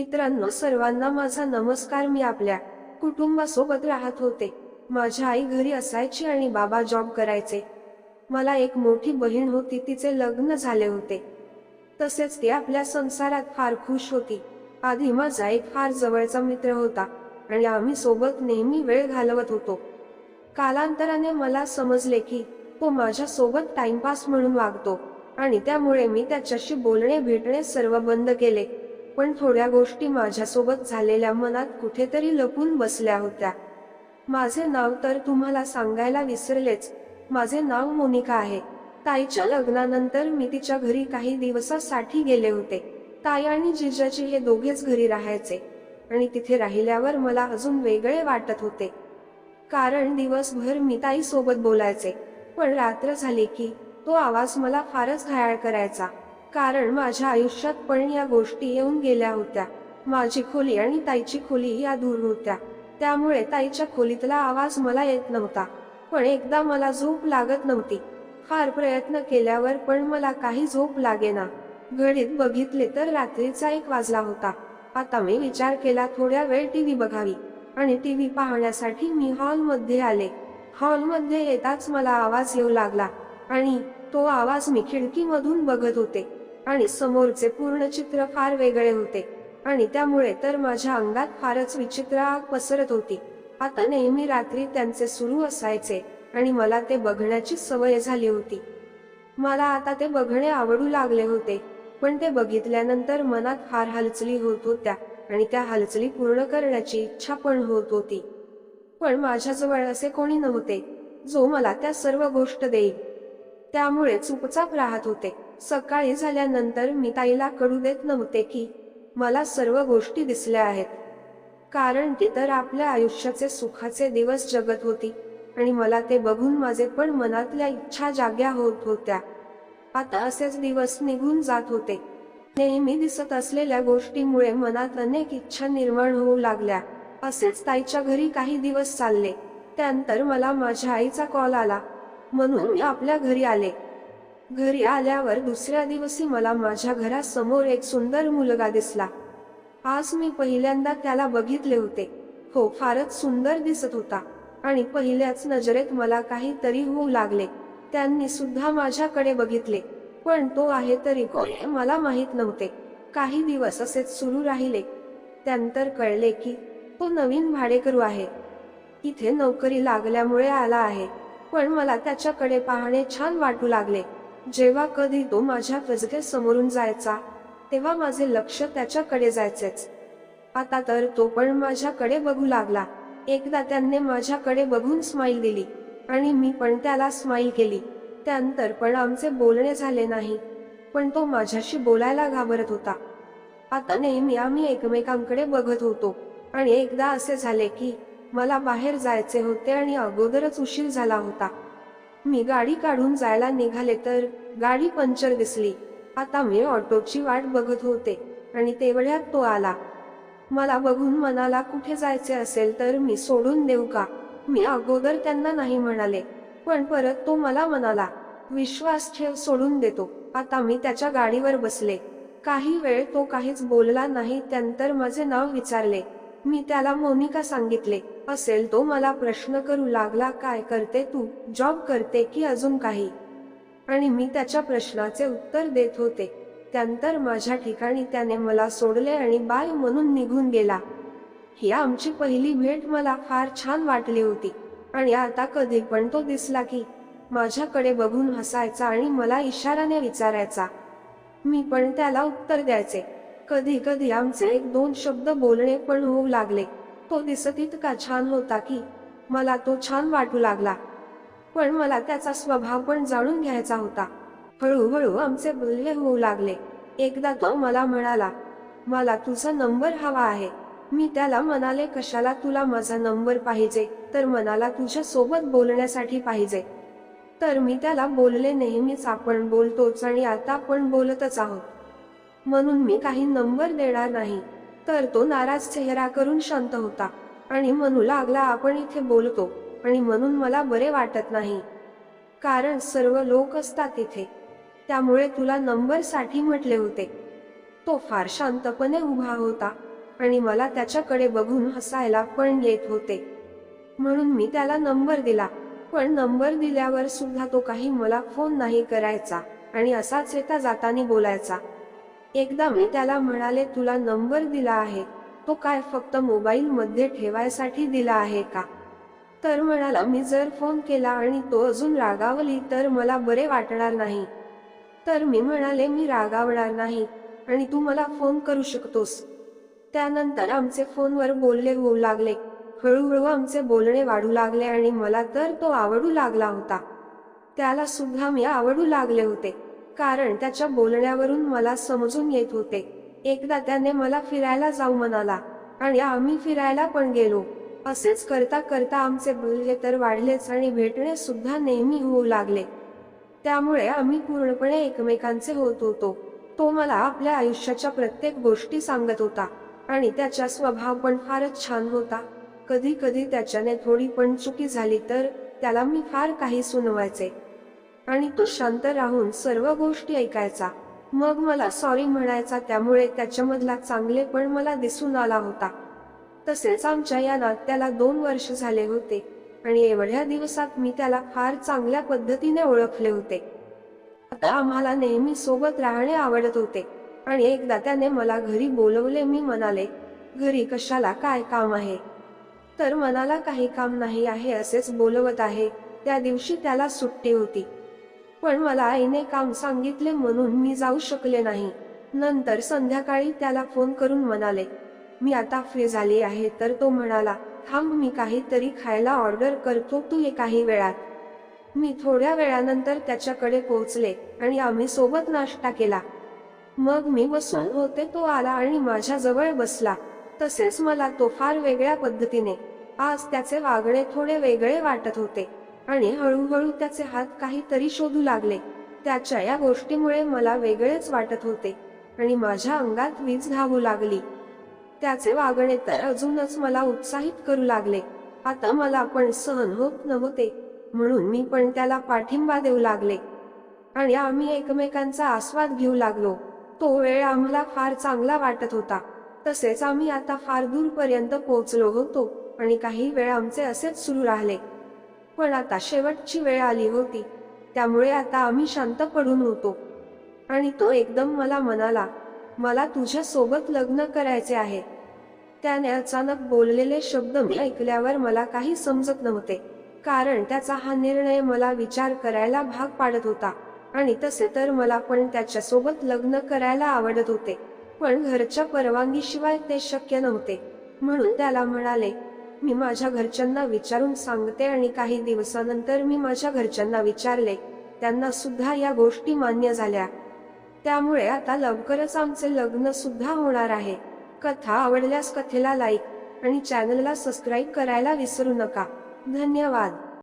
मित्रांनो सर्वांना माझा नमस्कार. मी आपल्या कुटुंबासोबत राहत होते. माझ्या आई घरी असायची आणि बाबा जॉब करायचे. मला एक मोठी बहीण होती. तिचे लग्न झाले होते. तसेच ती आपल्या संसारात फार खुश होती. आधी माझा एक फार जवळचा मित्र होता आणि आम्ही सोबत नेहमी वेळ घालवत होतो. कालांतराने मला समजले की तो माझ्या सोबत टाइमपास म्हणून वागतो आणि त्यामुळे मी त्याच्याशी बोलणे भेटणे सर्व बंद केले. पण थोड्या गोष्टी माझ्यासोबत झालेल्या मनात कुठेतरी लपून बसल्या होत्या. माझे नाव तर तुम्हाला सांगायला विसरलेच. माझे नाव मोनिका आहे. ताईच्या लग्नानंतर मी तिच्या घरी काही दिवसासाठी गेले होते. ताई आणि जिजाजी हे दोघेच घरी राहायचे. आणि तिथे राहिल्यावर मला अजून वेगळे वाटत होते. कारण दिवसभर मी ताई सोबत बोलायचे. पण रात्र झाली की तो आवाज मला फारच घायाळ करायचा. कारण माझ्या आयुष्यात पण या गोष्टी येऊन गेल्या होत्या. माझी खोली आणि ताईची खोली या दूर होत्या. त्यामुळे ताईच्या खोलीतला आवाज मला येत नव्हता. पण एकदा मला झोप लागत नव्हती. फार प्रयत्न केल्यावर पण मला काही झोप लागेना. घडीत बघितले तर रात्रीचा एक वाजला होता. आता मी विचार केला थोड्या वेळ टी व्ही बघावी. आणि टी व्ही पाहण्यासाठी मी हॉलमध्ये आले. हॉलमध्ये येताच मला आवाज येऊ लागला. आणि तो आवाज मी खिडकीमधून बघत होते. आणि समोरचे पूर्ण चित्र फार वेगळे होते. आणि त्यामुळे तर माझ्या अंगात फारच विचित्र आग पसरत होती. आता नेहमी रात्री त्यांचे सुरू असायचे आणि मला ते बघण्याची सवय झाली होती. मला आता ते बघणे आवडू लागले होते पण ते बघितल्यानंतर मनात फार हालचली होत होत्या आणि त्या हालचली पूर्ण करण्याची इच्छा पण होत होती. पण माझ्याजवळ असे कोणी नव्हते जो मला त्या सर्व गोष्ट देईल. त्यामुळे चुपचाप राहत होते. सकाळी झाल्यानंतर मी ताईला कळू देत नव्हते की मला सर्व गोष्टी दिसल्या आहेत. कारण ती तर आपल्या आयुष्याचे सुखाचे दिवस जगत होती आणि मला ते बघून माझे पण मनातल्या इच्छा जाग्या होत होत्या. आता असेच दिवस निघून जात होते. नेहमी दिसत असलेल्या गोष्टीमुळे मनात अनेक इच्छा निर्माण होऊ लागल्या. असेच ताईच्या घरी काही दिवस चालले. त्यानंतर मला माझ्या आईचा कॉल आला. म्हणून मी आपल्या घरी आले. घरी आल्यावर दुसऱ्या दिवशी मला माझ्या घरासमोर एक सुंदर मुलगा दिसला. आज मी पहिल्यांदा त्याला बघितले होते. हो फारच सुंदर दिसत होता. आणि पहिल्याच नजरेत मला काहीतरी होऊ लागले. त्यांनी सुद्धा माझ्याकडे बघितले. पण तो आहे तरी कोण मला माहीत नव्हते. काही दिवस असेच सुरू राहिले. त्यानंतर कळले की तो नवीन भाडेकरू आहे. इथे नोकरी लागल्यामुळे आला आहे. पण मला त्याच्याकडे पाहणे छान वाटू लागले. जेव्हा कधी तो माझ्या गजगे समोरून जायचा तेव्हा माझे लक्ष त्याच्याकडे जायचेच. आता तर तो पण माझ्याकडे बघू लागला. एकदा त्याने माझ्याकडे बघून स्माईल दिली आणि मी पण त्याला स्माईल केली. त्यानंतर पण आमचे बोलणे झाले नाही पण तो माझ्याशी बोलायला घाबरत होता. आता नेहमी आम्ही एकमेकांकडे बघत होतो आणि एकदा असे झाले की मला बाहेर जायचे होते आणि अगोदरच उशीर झाला होता. मी गाडी काढून जायला निघाले तर गाडी पंक्चर दिसली. आता मी ऑटोची वाट बघत होते आणि तेवढ्यात तो आला. मला बघून मनाला कुठे जायचे असेल तर मी सोडून देऊ का? मी अगोदर त्यांना नाही म्हणाले पण परत तो मला म्हणाला विश्वास ठेव सोडून देतो. आता मी त्याच्या गाडीवर बसले. काही वेळ तो काहीच बोलला नाही त्यानंतर माझे नाव विचारले. मी त्याला मोनिका सांगितले. असेल तो मला प्रश्न करू लागला काय करते तू? जॉब करते की अजून काही? आणि मी त्याच्या प्रश्नाचे उत्तर देत होते. त्यानंतर माझ्या ठिकाणी त्याने मला सोडले आणि बाय म्हणून निघून गेला. ही आमची पहिली भेट मला फार छान वाटली होती. आणि आता कधी पण तो दिसला की माझ्याकडे बघून हसायचा आणि मला इशाराने विचारायचा. मी पण त्याला उत्तर द्यायचे. कधी कधी आमचे एक दोन शब्द बोलणे पण होऊ लागले. तो दिसत इतका छान होता की मला तो छान वाटू लागला. पण मला त्याचा स्वभाव पण जाणून घ्यायचा होता. हळूहळू आमचे बोलणे होऊ लागले. एकदा तो मला म्हणाला मला तुझा नंबर हवा आहे. मी त्याला म्हणाले कशाला तुला माझा नंबर पाहिजे? तर मनाला तुझ्या सोबत बोलण्यासाठी पाहिजे. तर मी त्याला बोलले नेहमीच आपण बोलतोच आणि आता आपण बोलतच आहोत. म्हणून मी काही नंबर देणार नाही. तर तो नाराज चेहरा करून शांत होता आणि म्हणू लागला आपण इथे बोलतो आणि म्हणून मला बरे वाटत नाही. कारण सर्व लोक असतात इथे. त्यामुळे तुला नंबरसाठी म्हटले होते. तो फार शांतपणे उभा होता आणि मला त्याच्याकडे बघून हसायला पण येत होते. म्हणून मी त्याला नंबर दिला. पण नंबर दिल्यावर सुद्धा तो काही मला फोन नाही करायचा आणि असाच येता जातानी बोलायचा. एकदा मी त्याला म्हणाले तुला नंबर दिला आहे. तो काय फक्त मोबाईल मध्ये ठेवायसाठी दिला आहे का? तर म्हणाला मी जर फोन केला आणि तो अजून रागावली तर मला बरे वाटणार नाही. तर मी म्हणाले मी रागावणार नाही आणि तू मला फोन करू शकतोस. त्यानंतर आमचे फोनवर बोलले होऊ लागले. हळूहळू आमचे बोलणे वाढू लागले आणि मला तर तो आवडू लागला होता. त्याला सुद्धा मी आवडू लागले होते. कारण त्याच्या बोलण्यावरून मला समजून येत होते. एकदा त्याने मला फिरायला जाऊ म्हणाला आणि आम्ही फिरायला पण गेलो. असेच करता करता आमचे बोलगे तर वाढलेच आणि भेटणे सुद्धा नेहमी होऊ लागले. त्यामुळे आम्ही पूर्णपणे एकमेकांचे होत होतो. तो मला आपल्या आयुष्याच्या प्रत्येक गोष्टी सांगत होता आणि त्याचा स्वभाव पण फारच छान होता. कधी कधी त्याच्याने थोडी पण चुकी झाली तर त्याला मी फार काही सुनवायचे. आणि तो शांत राहून सर्व गोष्टी ऐकायचा. मग मला सॉरी म्हणायचा त्यामुळे त्याच्यामधला चांगले पण मला दिसून आला होता. तसेच आमच्या या नात्याला दोन वर्ष झाले होते आणि एवढ्या दिवसात मी त्याला फार चांगल्या पद्धतीने ओळखले होते. आता आम्हाला नेहमी सोबत राहणे आवडत होते आणि एकदा त्याने मला घरी बोलवले मी म्हणाले घरी कशाला काय काम आहे? तर मनाला काही काम नाही आहे असेच बोलवत आहे. त्या दिवशी त्याला सुट्टी होती. पण मला आईने काम सांगितले म्हणून मी जाऊ शकले नाही. नंतर संध्याकाळी त्याला फोन करून म्हणाले मी आता फ्री झाली आहे. तर तो म्हणाला थांब मी काहीतरी खायला ऑर्डर करतो तू ये काही वेळात. मी थोड्या वेळानंतर त्याच्याकडे पोहोचले आणि आम्ही सोबत नाश्ता केला. मग मी बसून होते तो आला आणि माझ्या जवळ बसला. तसेच मला तो फार वेगळ्या पद्धतीने आज त्याचे वागणे थोडे वेगळे वाटत होते. आणि हळूहळू त्याचे हात काहीतरी शोधू लागले. त्याच्या या गोष्टीमुळे मला वेगळेच वाटत होते आणि माझ्या अंगात वीज घावू लागली. त्याचे वागणे तर अजूनच मला उत्साहित करू लागले. आता मला पण सहन होत नव्हते म्हणून मी पण त्याला पाठिंबा देऊ लागले. आणि आम्ही एकमेकांचा आस्वाद घेऊ लागलो. तो वेळ आम्हाला फार चांगला वाटत होता. तसेच आम्ही आता फार दूरपर्यंत पोहोचलो होतो आणि काही वेळ आमचे असेच सुरू राहिले. पण आता शेवटची वेळ आली होती. त्यामुळे आता आम्ही शांत पडून होतो. आणि तो एकदम मला म्हणाला मला तुझ्या सोबत लग्न करायचे आहे. त्याने अचानक बोललेले शब्द मी ऐकल्यावर मला काही समजत नव्हते कारण त्याचा हा निर्णय मला विचार करायला भाग पाडत होता. आणि तसे तर मला पण त्याच्यासोबत लग्न करायला आवडत होते पण घरच्या परवानगीशिवाय ते शक्य नव्हते. म्हणून त्याला म्हणाले मी माझ्या घरच्यांना विचारून सांगते आणि काही दिवसानंतर मी माझ्या घरच्यांना विचारले त्यांना सुद्धा या गोष्टी मान्य झाल्या. त्यामुळे आता लवकरच आमचे लग्न सुद्धा होणार आहे. कथा आवडल्यास कथेला लाईक आणि चॅनलला सबस्क्राईब करायला विसरू नका. धन्यवाद.